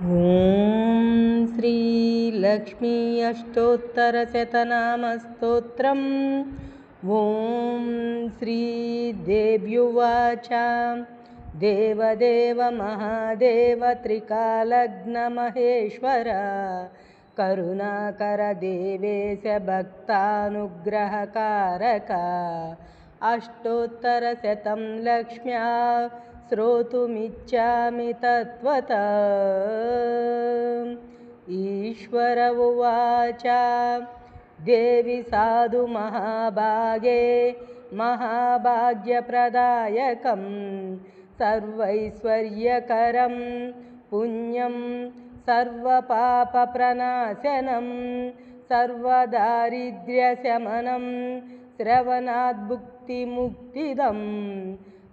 ॐ श्रीलक्ष्मी अष्टोत्तरशतनामस्तोत्रम्। ॐ श्रीदेव्युवाच। देवदेव महादेव त्रिकालग्नमहेश्वर। करुणाकरदेवेश भक्तानुग्रहकारक। अष्टोत्तरशतं लक्ष्म्या श्रोतुमिच्छामि तत्त्वता। ईश्वर उवाच देवि साधु महाभागे महाभाग्यप्रदायकं सर्वैश्वर्यकरं पुण्यं सर्वपापप्रणाशनं सर्वदारिद्र्यशमनं श्रवणाद्भुक्तिमुक्तिदम्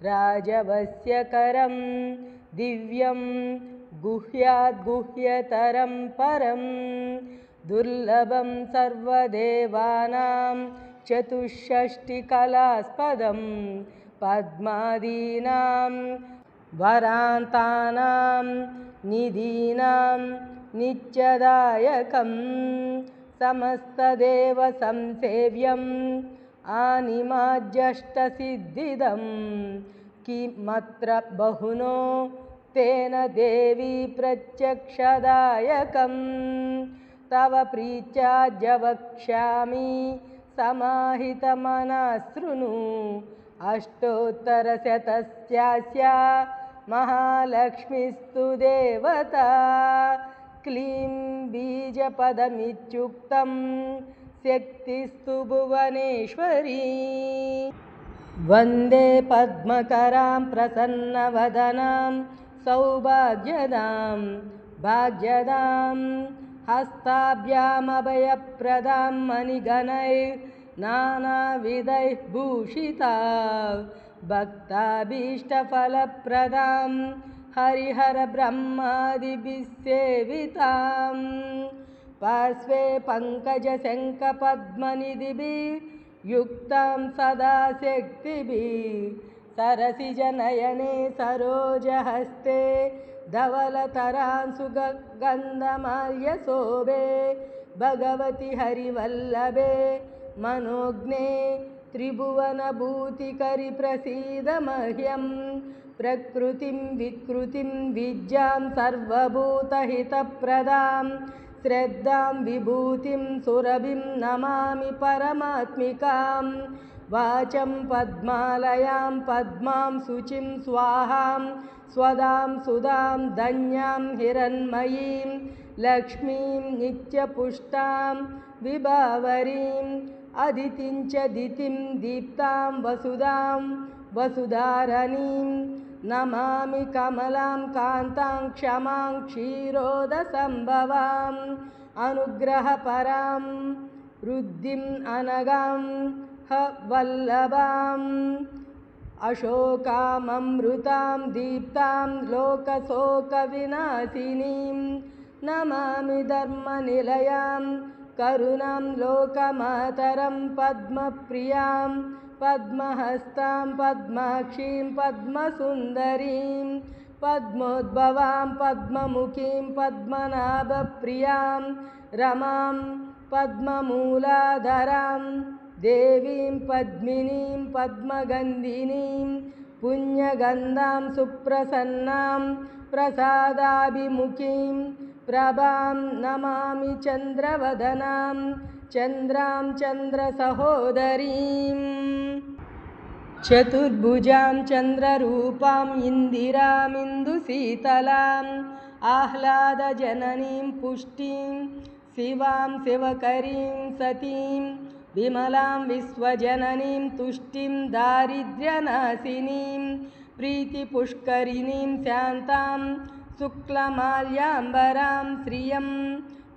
राजवस्यकरं दिव्यं गुह्याद्गुह्यतरं परं दुर्लभं सर्वदेवानां चतुष्षष्टिकलास्पदं पद्मादीनां वरान्तानां निधीनां नित्यदायकं समस्तदेवसंसेव्यम् आनिमाज्यष्टसिद्धिदं। किमत्र बहुनो तेन देवी प्रत्यक्षदायकं। तव प्रीत्याज्यवक्ष्यामि समाहितमनशृणु अष्टोत्तरशतस्यास्या महालक्ष्मीस्तु देवता। क्लीं बीजपदमित्युक्तं शक्तिस्तु भुवनेश्वरी। वन्दे पद्मकरां प्रसन्नवदनां सौभाग्यदां भाग्यदां हस्ताभ्यामभयप्रदां मणिगणैर्नानाविधैः भूषिता भक्ताभीष्टफलप्रदां हरिहरब्रह्मादिभिः सेविताम् पार्श्वे पङ्कजशङ्खपद्मनिधिभिः युक्तां सदा शक्तिभिः सरसिजनयने सरोजहस्ते धवलतरां सुगन्धमाल्यशोभे भगवति हरिवल्लभे मनोज्ञे त्रिभुवनभूतिकरिप्रसीद मह्यं प्रकृतिं विकृतिं विद्यां सर्वभूतहितप्रदां श्रद्धां विभूतिं सुरभिं नमामि परमात्मिकां वाचं पद्मालयां पद्मां शुचिं स्वाहां स्वदां सुधां धन्यां हिरण्मयीं लक्ष्मीं नित्यपुष्टां विभावरीम् अदितिं च दितिं दीप्तां वसुधां वसुधारणीं नमामि कमलां कान्तां क्षमां क्षीरोदसम्भवाम् अनुग्रहपरां वृद्धिम् अनगां ह वल्लभाम् अशोकाममृतां दीप्तां लोकशोकविनाशिनीं नमामि धर्मनिलयां करुणां लोकमातरं पद्मप्रियां पद्महस्तां पद्माक्षीं पद्मसुन्दरीं पद्मोद्भवां पद्ममुखीं पद्मनाभप्रियां रमां पद्ममूलाधरां देवीं पद्मिनीं पद्मगन्धिनीं पुण्यगन्धां सुप्रसन्नां प्रसादाभिमुखीं प्रभां नमामि चन्द्रवदनां चन्द्रां चन्द्रसहोदरीम्। चतुर्भुजां चन्द्ररूपाम् इन्दिरामिन्दुशीतलाम् आह्लादजननीं पुष्टिं शिवां शिवकरीं सतीं विमलां विश्वजननीं तुष्टिं दारिद्र्यनाशिनीं प्रीतिपुष्करिणीं शान्तां शुक्लमाल्याम्बरां श्रियं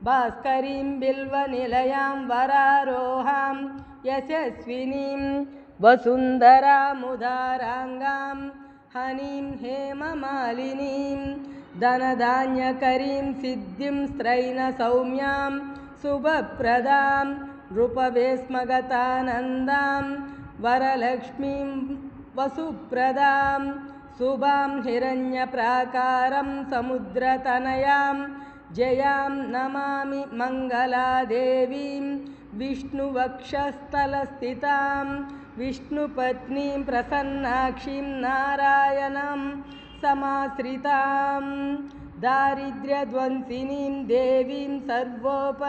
भास्करीं बिल्वनिलयां वरारोहां यशस्विनीं वसुन्धरामुदाराङ्गां हनीं हेममालिनीं धनधान्यकरीं सिद्धिं स्त्रैणसौम्यां शुभप्रदां नृपवेस्मगतानन्दां वरलक्ष्मीं वसुप्रदां शुभां हिरण्यप्राकारं समुद्रतनयां जयां नमामि मङ्गलादेवीं विष्णुवक्षस्थलस्थितां विष्णुपत्नीं प्रसन्नाक्षीं नारायणं समाश्रितां दारिद्र्यध्वंसिनीं देवीं सर्वोपद्रववाणीं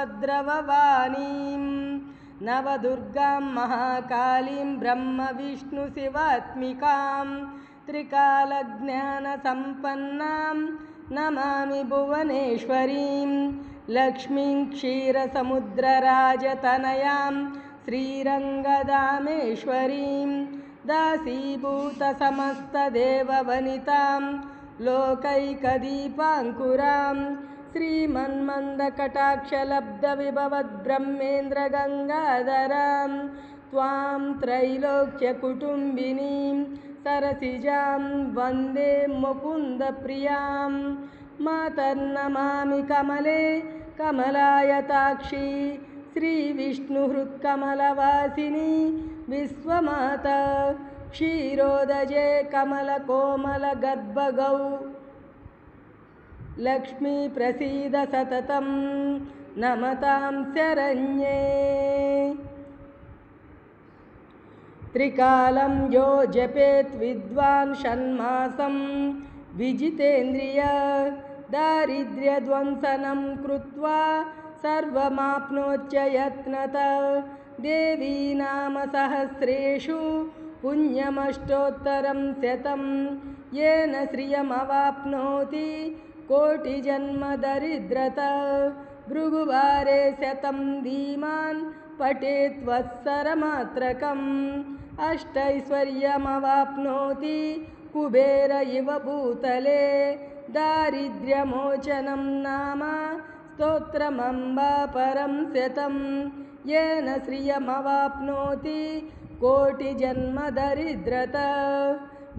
नवदुर्गां महाकालीं ब्रह्मविष्णुशिवात्मिकां त्रिकालज्ञानसम्पन्नां नमामि भुवनेश्वरीं। लक्ष्मीं क्षीरसमुद्रराजतनयां श्रीरङ्गदामेश्वरीं। दासीभूतसमस्तदेववनितां लोकैकदीपाङ्कुरां। श्रीमन्मन्दकटाक्षलब्धविभवद्ब्रह्मेन्द्रगङ्गाधरां। त्वां त्रैलोक्यकुटुम्बिनीं सरसिजां वन्दे मुकुन्दप्रियां। मातर्नमामि कमले कमलायताक्षी श्रीविष्णुहृत्कमलवासिनी विश्वमाता क्षीरोदजे कमलकोमलगर्भगौ लक्ष्मी प्रसीद सततं नमतां शरण्ये त्रिकालं यो जपेत् विद्वान् षण्मासं। विजितेन्द्रिय दारिद्र्यध्वंसनं कृत्वा सर्वमाप्नोच्च यत्नत देवी नाम सहस्रेषु पुण्यमष्टोत्तरं शतं येन श्रियमवाप्नोति कोटिजन्मदरिद्रत। भृगुवारे शतं धीमान् पठेत् वत्सरमात्रकम् अष्टैश्वर्यमवाप्नोति कुबेर इव भूतले दारिद्र्यमोचनं नाम स्तोत्रमम्बा परं शतं येन श्रियमवाप्नोति कोटिजन्मदरिद्रत।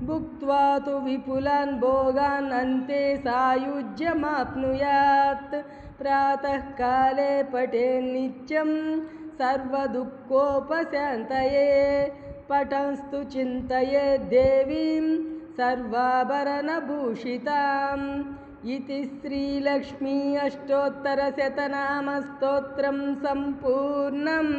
भुक्त्वा तु विपुलान् भोगान् अन्ते सायुज्यमाप्नुयात्। प्रातःकाले पठेन्नित्यं सर्वदुःखोपशान्तये पठंस्तु चिन्तये देवीं सर्वाभरणभूषिताम् इति श्रीलक्ष्मी अष्टोत्तरशतनामस्तोत्रं सम्पूर्णम्